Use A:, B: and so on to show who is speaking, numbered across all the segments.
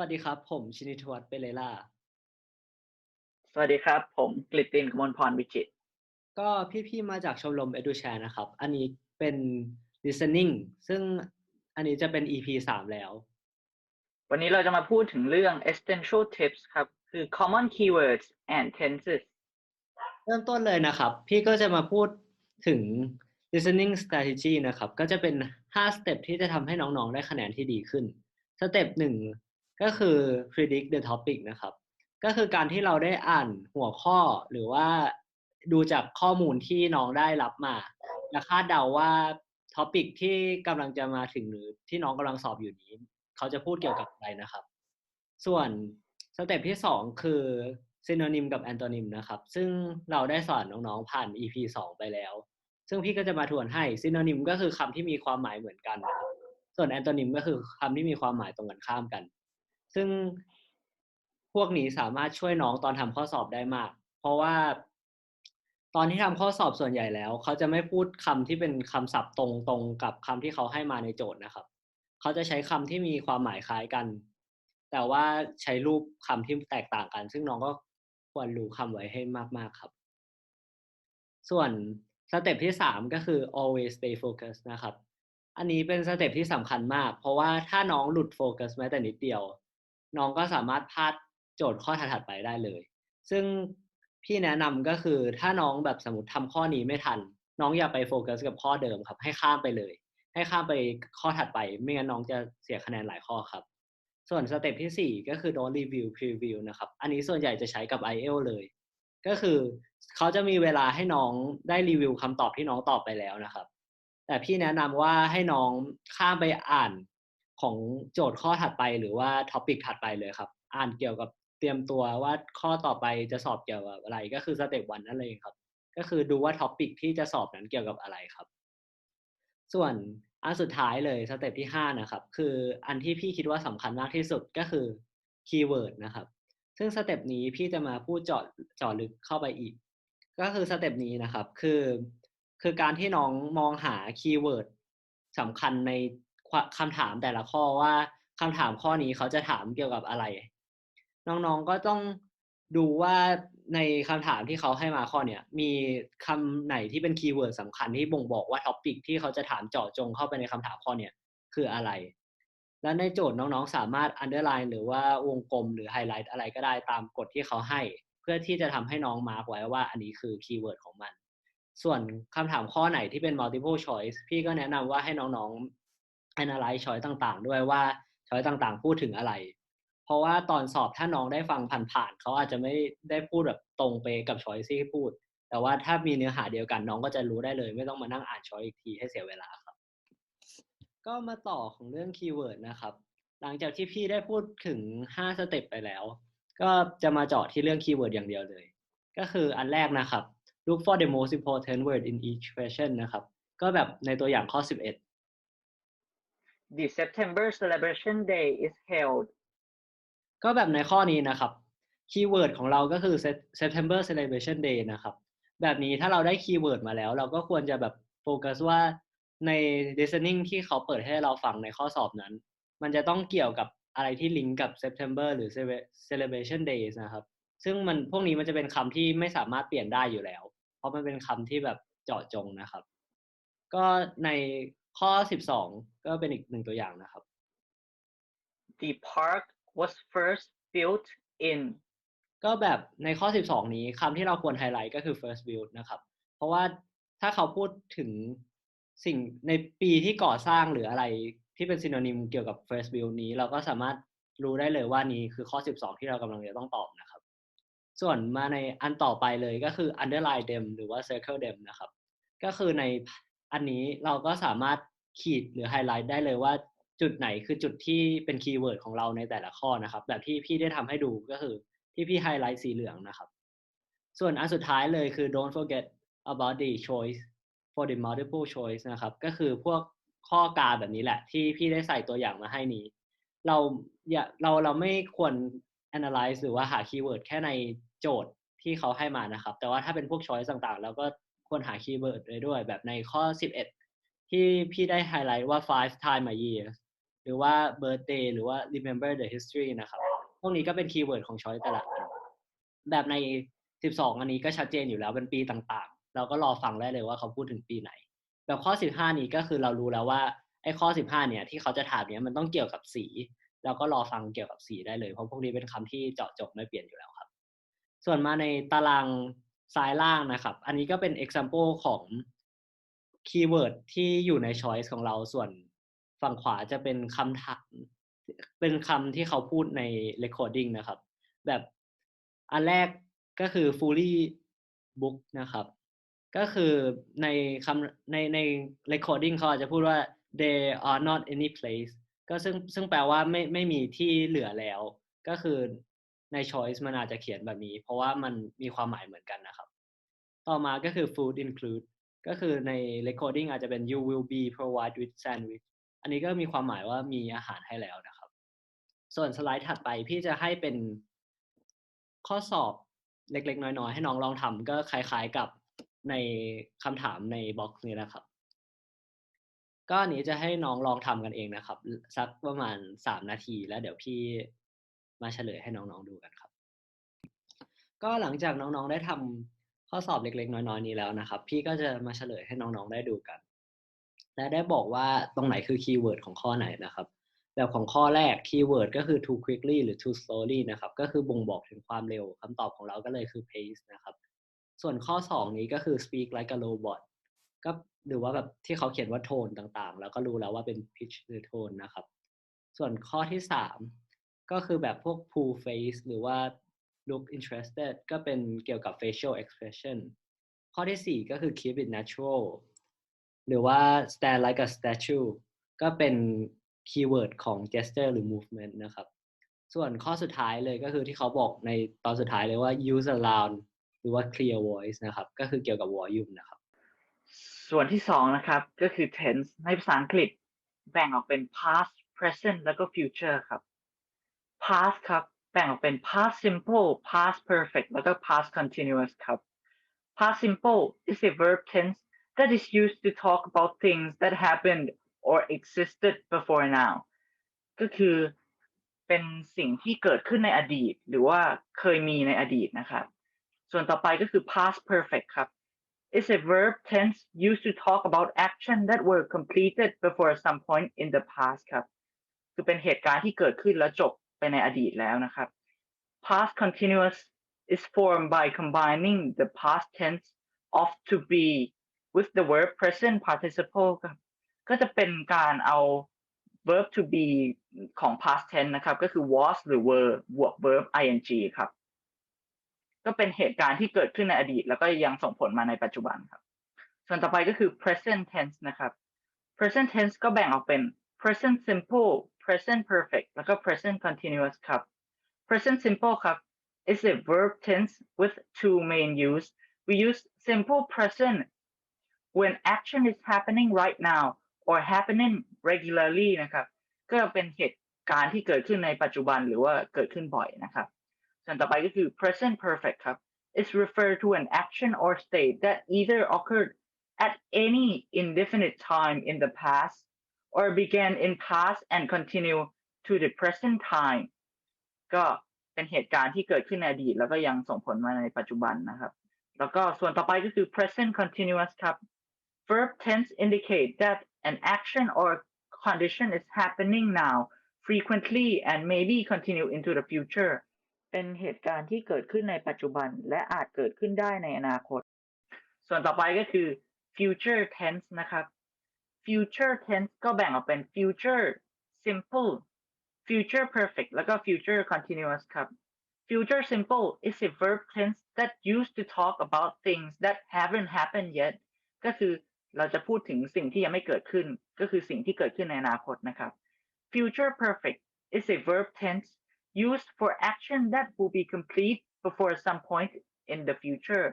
A: วัสดีครับ ผมชินิทวัฒน์เปเรล่า
B: สวัสดีครับ ผมกฤตินกมลพรวิจิตร
A: ก็พี่ๆมาจากชมรม EduShare นะครับ อันนี้เป็น listening ซึ่งอันนี้จะเป็น EP สามแล้ว
B: วันนี้เราจะมาพูดถึงเรื่อง essential tips ครับ คือ common keywords and tenses
A: เริ่มต้นเลยนะครับ พี่ก็จะมาพูดถึง listening strategy นะครับ ก็จะเป็น5สเต็ปที่จะทำให้น้องๆ ได้คะแนนที่ดีขึ้น สเต็ปหนึ่ง ก็คือ predict the topic นะครับ ก็คือการที่เราได้อ่านหัวข้อหรือว่าดูจากข้อมูลที่น้องได้รับมา และคาดเดาว่าท็อปิกที่กำลังจะมาถึงหรือที่น้องกำลังสอบอยู่นี้ เขาจะพูดเกี่ยวกับอะไรนะครับ ส่วนสเต็ปที่สองคือ synonym กับ antonym นะครับ ซึ่งเราได้สอนน้องๆผ่าน EP สองไปแล้ว ซึ่งพี่ก็จะมาทวนให้ synonym ก็คือคำที่มีความหมายเหมือนกันนะส่วน antonym ก็คือคำที่มีความหมายตรงกันข้ามกัน ซึ่งพวกนี้สามารถช่วยน้องตอนทำข้อสอบได้มาก เพราะว่าตอนที่ทำข้อสอบส่วนใหญ่แล้ว เขาจะไม่พูดคำที่เป็นคำศัพท์ตรงๆกับคำที่เขาให้มาในโจทย์นะครับ เขาจะใช้คำที่มีความหมายคล้ายกัน แต่ว่าใช้รูปคำที่แตกต่างกัน ซึ่งน้องก็ควรรู้คำไว้ให้มากๆครับ ส่วนสเต็ปที่สามก็คือ always stay focused นะครับ อันนี้เป็นสเต็ปที่สำคัญมาก เพราะว่าถ้าน้องหลุดโฟกัสแม้แต่นิดเดียว น้องก็สามารถพลาดโจทย์ข้อถัดไปได้เลย ซึ่งพี่แนะนำก็คือถ้าน้องแบบสมมติทำข้อนี้ไม่ทัน น้องอย่าไปโฟกัสกับข้อเดิมครับ ให้ข้ามไปเลย ให้ข้ามไปข้อถัดไป ไม่งั้นน้องจะเสียคะแนนหลายข้อครับ ส่วนสเต็ปที่ 4 ก็คือ don't review preview นะครับ อันนี้ส่วนใหญ่จะใช้กับ i อเอลเลย ก็คือเขาจะมีเวลาให้น้องได้รีวิวคำตอบที่น้องตอบไปแล้วนะครับ แต่พี่แนะนำว่าให้น้องข้ามไปอ่าน ของโจทย์ข้อถัดไปหรือว่าท็อปิกถัดไปเลยครับ อ่านเกี่ยวกับเตรียมตัวว่าข้อต่อไปจะสอบเกี่ยวกับอะไรก็คือสเต็ปวันนั่นเองครับ ก็คือดูว่าท็อปิกที่จะสอบนั้นเกี่ยวกับอะไรครับ ส่วนอันสุดท้ายเลยสเต็ปที่5นะครับ คืออันที่พี่คิดว่าสำคัญมากที่สุดก็คือคีย์เวิร์ดนะครับ ซึ่งสเต็ปนี้พี่จะมาพูดเจาะเจาะลึกเข้าไปอีก ก็คือสเต็ปนี้นะครับ คือ คือการที่น้องมองหาคีย์เวิร์ดสำคัญใน คำถามแต่ละข้อว่าคำถามข้อนี้เขาจะถามเกี่ยวกับอะไร น้องๆก็ต้องดูว่าในคำถามที่เขาให้มาข้อเนี้ยมีคำไหนที่เป็นคีย์เวิร์ดสำคัญที่บ่งบอกว่าท็อปิกที่เขาจะถามเจาะจงเข้าไปในคำถามข้อเนี้ยคืออะไร และในโจทย์น้องๆ สามารถ underline หรือว่าวงกลมหรือไฮไลท์อะไรก็ได้ตามกฎที่เขาให้ เพื่อที่จะทำให้น้องมาร์กไว้ว่าอันนี้คือคีย์เวิร์ดของมัน ส่วนคำถามข้อไหนที่เป็น multiple choice พี่ก็แนะนำว่าให้น้อง ๆ analyze choice ต่างๆ ด้วยว่า choice ต่างๆ พูดถึงอะไร เพราะว่าตอนสอบถ้าน้องได้ฟังผ่านๆเขาอาจจะไม่ได้พูดแบบตรงไปกับ choice ที่พูด แต่ว่าถ้ามีเนื้อหาเดียวกันน้องก็จะรู้ได้เลย ไม่ต้องมานั่งอ่าน choice อีกทีให้เสียเวลาครับ ก็มาต่อของเรื่องคีย์เวิร์ดนะครับ หลังจากที่พี่ได้พูดถึง 5 สเต็ปไปแล้ว ก็จะมาเจาะที่เรื่องคีย์เวิร์ดอย่างเดียวเลย ก็คืออันแรกนะครับ look for the most important word in each question นะครับ ก็แบบในตัวอย่างข้อ 11
B: The September celebration day is held
A: ก็แบบในข้อนี้นะครับ คีย์เวิร์ดของเราก็คือ September celebration day นะครับ แบบนี้ถ้าเราได้คีย์เวิร์ดมาแล้ว เราก็ควรจะแบบโฟกัสว่าใน listening ที่เขาเปิดให้เราฟังในข้อสอบนั้น มันจะต้องเกี่ยวกับอะไรที่ลิงก์กับ September หรือ celebration days นะครับ ซึ่งมันพวกนี้มันจะเป็นคำที่ไม่สามารถเปลี่ยนได้อยู่แล้ว เพราะมันเป็นคำที่แบบเจาะจงนะครับ ก็ใน ข้อ 12 ก็เป็นอีกหนึ่งตัวอย่างนะครับ
B: The park was first built in
A: ก็แบบในข้อ 12 นี้คำที่เราควรไฮไลท์ก็คือ first build นะครับ เพราะว่าถ้าเขาพูดถึงสิ่งในปีที่ก่อสร้างหรืออะไรที่เป็นซินโนนิมเกี่ยวกับ first build นี้ เราก็สามารถรู้ได้เลยว่านี้คือข้อ 12 ที่เรากำลังจะต้องตอบนะครับ ส่วนมาในอันต่อไปเลยก็คือ underline them หรือว่า circle them นะครับ ก็คือใน อันนี้เราก็สามารถขีดหรือไฮไลท์ได้เลยว่าจุดไหนคือจุดที่เป็นคีย์เวิร์ดของเราในแต่ละข้อนะครับ แบบที่พี่ได้ทำให้ดูก็คือที่พี่ไฮไลท์สีเหลืองนะครับ ส่วนอันสุดท้ายเลยคือ don't forget about the choice for the multiple choice นะครับ ก็คือพวกข้อกาแบบนี้แหละ ที่พี่ได้ใส่ตัวอย่างมาให้นี้ เราอย่าเราเราไม่ควร analyze หรือว่าหาคีย์เวิร์ดแค่ในโจทย์ที่เขาให้มานะครับ แต่ว่าถ้าเป็นพวก choice ต่างๆเราก็ ควรหาคีย์เวิร์ดด้วยด้วย แบบในข้อ 11 ที่พี่ได้ไฮไลท์ว่า five time a year หรือว่า birthday หรือว่า remember the history นะครับ พวกนี้ก็เป็นคีย์เวิร์ดของ choice แต่ละแบบใน 12 อันนี้ก็ชัดเจนอยู่แล้วเป็นปีต่างๆ เราก็รอฟังได้เลยว่าเขาพูดถึงปีไหน แบบข้อ 15 นี้ก็คือเรารู้แล้วว่าไอ้ข้อ 15 เนี่ยที่เขาจะถามเนี่ยมันต้องเกี่ยวกับสีเราก็รอฟังเกี่ยวกับสีได้เลย เพราะพวกนี้เป็นคำที่เจาะจงไม่เปลี่ยนอยู่แล้วครับ ส่วนมาในตาราง ซ้ายล่างนะครับ อันนี้ก็เป็น example ของคีย์เวิร์ดที่อยู่ใน choice ของเราส่วนฝั่งขวาจะเป็นคำถามเป็นคำที่เขาพูดใน recording นะครับ แบบอันแรกก็คือ fully book นะครับ ก็คือในคำในใน recording เขาอาจจะพูดว่า there are not any place ก็ซึ่งซึ่งแปลว่าไม่ไม่มีที่เหลือแล้ว ก็คือ ใน choice มันอาจจะเขียนแบบนี้ เพราะว่ามันมีความหมายเหมือนกันนะครับ ต่อมาก็คือ food include ก็คือใน recording อาจจะเป็น you will be provided with sandwich อันนี้ก็มีความหมายว่ามีอาหารให้แล้วนะครับ ส่วนสไลด์ถัดไปพี่จะให้เป็นข้อสอบเล็ก ๆ น้อย ๆ ให้น้องลองทำก็คล้าย ๆกับในคำถามในบ็อกซ์นี้นะครับ ก็อันนี้จะให้น้องลองทำกันเองนะครับ สักประมาณสามนาทีแล้วเดี๋ยวพี่ มาเฉลยให้น้องๆดูกันครับ ก็หลังจากน้องๆได้ทำข้อสอบเล็กๆ น้อยๆนี้แล้วนะครับ พี่ก็จะมาเฉลยให้น้องๆได้ดูกัน และได้บอกว่าตรงไหนคือคีย์เวิร์ดของข้อไหนนะครับ แบบของข้อแรกคีย์เวิร์ดก็คือ too quickly หรือ too slowly นะครับ ก็คือบ่งบอกถึงความเร็วคำตอบของเราก็เลยคือ pace นะครับ ส่วนข้อ 2 นี้ก็คือ speak like a robot ก็หรือว่าแบบที่เขาเขียนว่าโทนต่างๆ แล้วก็รู้แล้วว่าเป็น pitch หรือโทนนะครับ ส่วนข้อที่ 3 ก็คือแบบพวก pull face หรือว่า look interested ก็เป็นเกี่ยวกับ facial expression ข้อที่ 4 ก็คือ keep it natural หรือว่า stand like a statue ก็เป็นคีย์เวิร์ดของ gesture หรือ movement นะครับ ส่วนข้อสุดท้ายเลยก็คือที่เขาบอกในตอนสุดท้ายเลยว่า use a loud หรือว่า clear voice นะครับ ก็คือเกี่ยวกับ volume นะครับ
B: ส่วนที่สองนะครับก็คือ tense ในภาษาอังกฤษแบ่งออกเป็น past present แล้วก็ future ครับ past ครับแบ่งออกเป็น past simple past perfect แล้วก็ past continuous ครับ past simple is a verb tense that is used to talk about things that happened or existed before now ก็คือเป็นสิ่งที่เกิดขึ้นในอดีต หรือว่าเคยมีในอดีตนะครับ ส่วนต่อไปก็คือ past perfect ครับ is a verb tense used to talk about action that were completed before some point in the past ครับ คือเป็นเหตุการณ์ที่เกิดขึ้นแล้วจบ ไปในอดีตแล้วนะครับ past continuous is formed by combining the past tense of to be with the verb present participle ครับก็จะเป็นการเอา verb to be ของ past tense นะครับ ก็คือ was หรือ were บวก verb ing ครับ ก็เป็นเหตุการณ์ที่เกิดขึ้นในอดีต แล้วก็ยังส่งผลมาในปัจจุบันครับ ส่วนต่อไปก็คือ present tense นะครับ present tense ก็แบ่งออกเป็น present simple present perfect แล้วก็ present continuous ครับ present simple ครับ is a verb tense with two main use we use simple present when action is happening right now or happening regularly นะครับ ก็เป็นเหตุการณ์ที่เกิดขึ้นในปัจจุบันหรือว่าเกิดขึ้นบ่อยนะครับ ส่วนต่อไปก็คือ present perfect ครับ is refer to an action or state that either occurred at any indefinite time in the past or began in past and continue to the present time ก็เป็นเหตุการณ์ที่เกิดขึ้นในอดีต แล้วก็ยังส่งผลมาในปัจจุบันนะครับ แล้วก็ส่วนต่อไปก็คือ present continuous ครับ verb tense indicate that an action or condition is happening now frequently and maybe continue into the future เป็นเหตุการณ์ที่เกิดขึ้นในปัจจุบัน และอาจเกิดขึ้นได้ในอนาคต ส่วนต่อไปก็คือ future tense นะครับ future tense ก็แบ่งออกเป็น future simple future perfect แล้วก็ future continuous ครับ future simple is a verb tense that used to talk about things that haven't happened yet ก็คือเราจะพูดถึงสิ่งที่ยังไม่เกิดขึ้น ก็คือสิ่งที่เกิดขึ้นในอนาคตนะครับ future perfect is a verb tense used for action that will be complete before some point in the future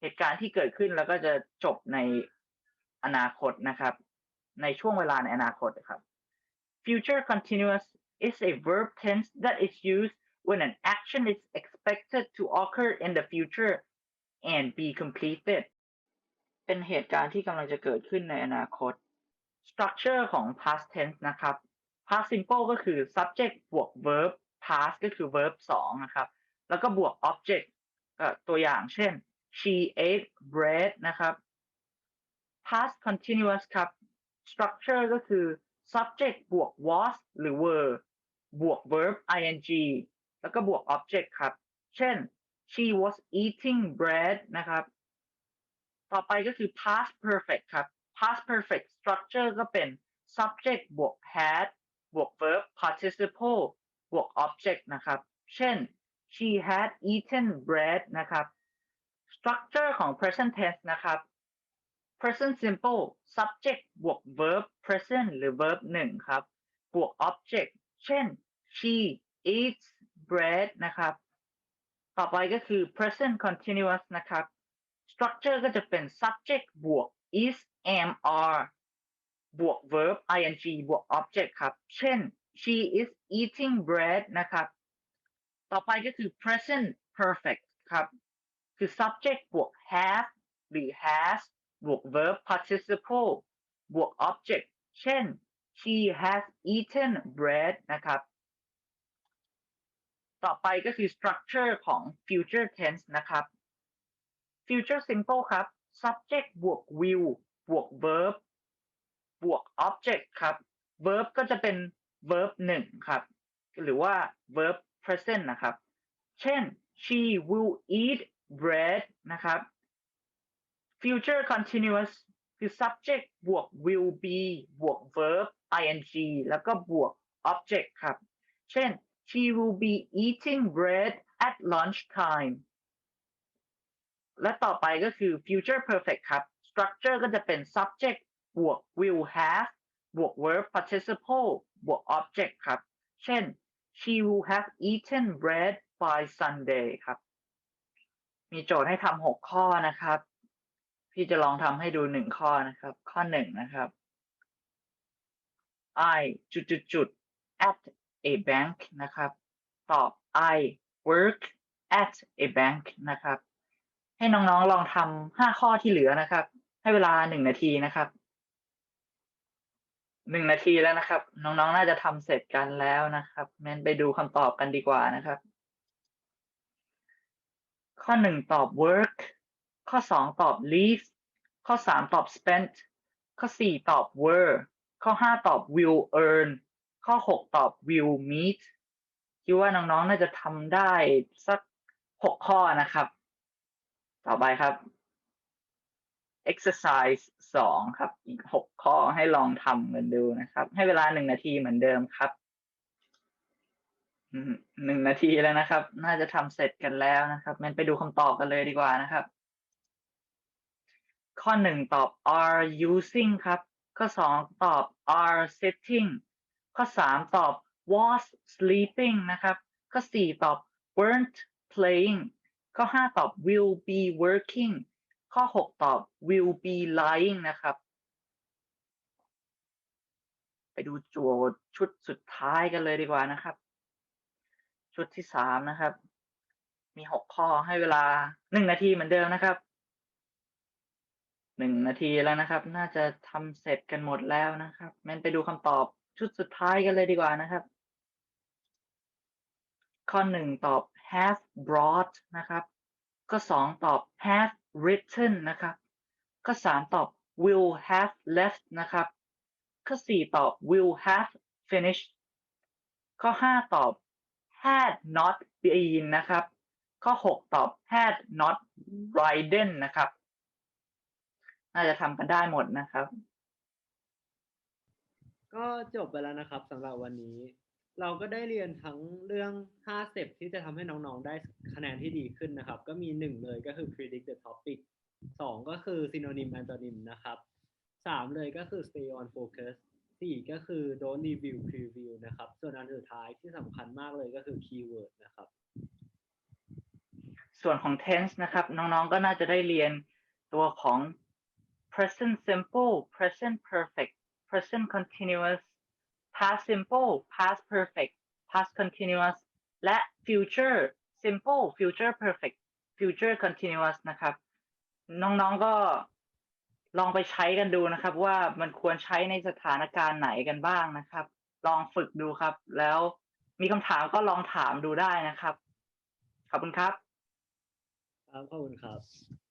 B: เหตุการณ์ที่เกิดขึ้นแล้วก็จะจบในอนาคตนะครับ ในช่วงเวลาในอนาคตครับ future continuous is a verb tense that is used when an action is expected to occur in the future and be completed เป็นเหตุการณ์ที่กำลังจะเกิดขึ้นในอนาคต structure ของ past tense นะครับ past simple ก็คือ subject บวก verb past ก็คือ verb สองนะครับ แล้วก็บวก object ก็ตัวอย่างเช่น she ate bread นะครับ past continuous ครับ structure ก็คือ subject บวก was หรือ were บวก verb ing แล้วก็บวก object ครับ เช่น she was eating bread นะครับ ต่อไปก็คือ past perfect ครับ past perfect structure ก็เป็น subject บวก had บวก verb participle บวก object นะครับ เช่น she had eaten bread นะครับ structure ของ present tense นะครับ present simple subject บวก verb present หรือ verb หนึ่งครับ บวก object เช่น she eats bread นะครับ ต่อไปก็คือ present continuous นะครับ structure ก็จะเป็น subject บวก is am are บวก verb ing บวก object ครับ เช่น she is eating bread นะครับ ต่อไปก็คือ present perfect ครับ คือ subject บวก have หรือ has บวก verb participle บวก object เช่น she has eaten bread นะครับ ต่อไปก็คือ structure ของ future tense นะครับ future simple ครับ subject บวก will บวก verb บวก object ครับ verb ก็จะเป็น verb หนึ่งครับ หรือว่า verb present นะครับ เช่น she will eat bread นะครับ future continuous คือ subject บวก will be บวก verb ing แล้วก็บวก object ครับ เช่น she will be eating bread at lunchtime และต่อไปก็คือ future perfect ครับ structure ก็จะเป็น subject บวก will have บวก verb participle บวก object ครับ เช่น she will have eaten bread by Sunday ครับ มีโจทย์ให้ทำหกข้อนะครับ พี่จะลองทำให้ดูหนึ่งข้อนะครับ ข้อหนึ่งนะครับ I จุดจุดจุด at a bank นะครับ ตอบ I work at a bank นะครับ ให้น้องๆลองทำห้าข้อที่เหลือนะครับ ให้เวลาหนึ่งนาทีนะครับหนึ่งนาทีแล้วนะครับ น้องๆน่าจะทำเสร็จกันแล้วนะครับงั้นไปดูคำตอบกันดีกว่านะครับ ข้อหนึ่งตอบ work ข้อสองตอบ leave ข้อสามตอบ spent ข้อสี่ตอบ were ข้อห้าตอบ will earn ข้อหกตอบ will meet คิดว่าน้องๆ น่าจะทำได้สักหกข้อนะครับ ต่อไปครับ exercise สองครับ อีกหกข้อให้ลองทำกันดูนะครับ ให้เวลาหนึ่งนาทีเหมือนเดิมครับหนึ่งนาทีแล้วนะครับ น่าจะทำเสร็จกันแล้วนะครับงั้นไปดูคำตอบกันเลยดีกว่านะครับ ข้อหนึ่งตอบ are using ครับ ข้อสองตอบ are sitting ข้อสามตอบ was sleeping นะครับ ข้อสี่ตอบ weren't playing ข้อห้าตอบ will be working ข้อหกตอบ will be lying นะครับ ไปดูโจทย์ชุดสุดท้ายกันเลยดีกว่านะครับ ชุดที่สามนะครับ มีหกข้อให้เวลาหนึ่งนาทีเหมือนเดิมนะครับ หนึ่งนาทีแล้วนะครับ น่าจะทำเสร็จกันหมดแล้วนะครับงั้นไปดูคำตอบชุดสุดท้ายกันเลยดีกว่านะครับ ข้อหนึ่งตอบ have brought นะครับ ข้อสองตอบ have written นะครับ ข้อสามตอบ will have left นะครับ ข้อสี่ตอบ will have finished ข้อห้าตอบ had not been นะครับ ข้อหกตอบ had not ridden นะครับ น่าจะทำกันได้หมดนะครับ
A: ก็จบไปแล้วนะครับสำหรับวันนี้ เราก็ได้เรียนทั้งเรื่อง5สเต็ปที่จะทำให้น้องๆ ได้คะแนนที่ดีขึ้นนะครับ ก็มี 1 เลยก็คือ predict the topic 2 ก็คือ synonym antonym นะครับ 3 เลยก็คือ stay on focus 4 ก็คือ don't review preview นะครับ ส่วนอันสุดท้ายที่สำคัญมากเลยก็คือ keyword นะครับ
B: ส่วนของ tense นะครับ น้องๆ ก็น่าจะได้เรียนตัวของ present simple present perfect present continuous past simple past perfect past continuous และ future simple future perfect future continuous นะครับ น้องๆก็ลองไปใช้กันดูนะครับ ว่ามันควรใช้ในสถานการณ์ไหนกันบ้างนะครับ ลองฝึกดูครับ แล้วมีคำถามก็ลองถามดูได้นะครับ ขอบคุณครับ
A: ครับขอบคุณครับ